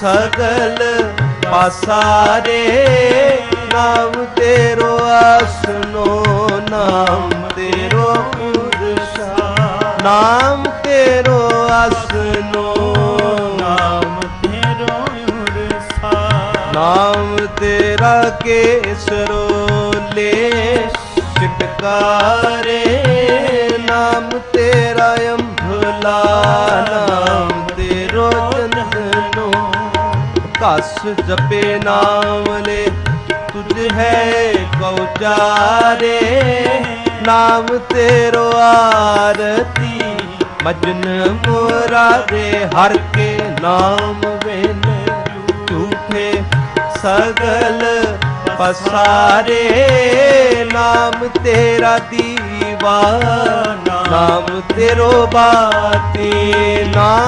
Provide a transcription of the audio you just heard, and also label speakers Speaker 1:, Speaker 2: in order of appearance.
Speaker 1: ਸਗਲ ਪਾਸਾਰੇ ਨਾਮ ਤੇਰੋ ਆਸਨੋ ਨਾਮ ਤੇਰੋ ਪੁਰਸ਼ਾ। ਨਾਮ ਤੇਰੋ ਆਸਨੋ
Speaker 2: ਨਾਮ ਤੇਰੋ ਉਰਸਾ
Speaker 1: ਨਾਮ ਤੇਰਾ ਕੇਸਰੋ ਲੈ ਛਟਕਾਰੇ ਨਾਮ ਤੇਰਾ ਅੰਭਲਾ ਕਸ ਜਪੇ ਨਾਮਲੇ ਤੁਝ ਹੈ ਕਉਚਾਰੇ। ਨਾਮ ਤੇਰੋ ਆਰਤੀ, ਮਜਨ ਮੁਰਾਰੇ ਹਰ ਕੇ ਨਾਮ ਵੇਨ ਝੂਠੇ ਸਗਲ ਪਸਾਰੇ। ਨਾਮ ਤੇਰਾ ਦੀਵਾਨਾ, ਨਾਮ ਤੇਰੋ ਬਾਤੀ ਨਾਮ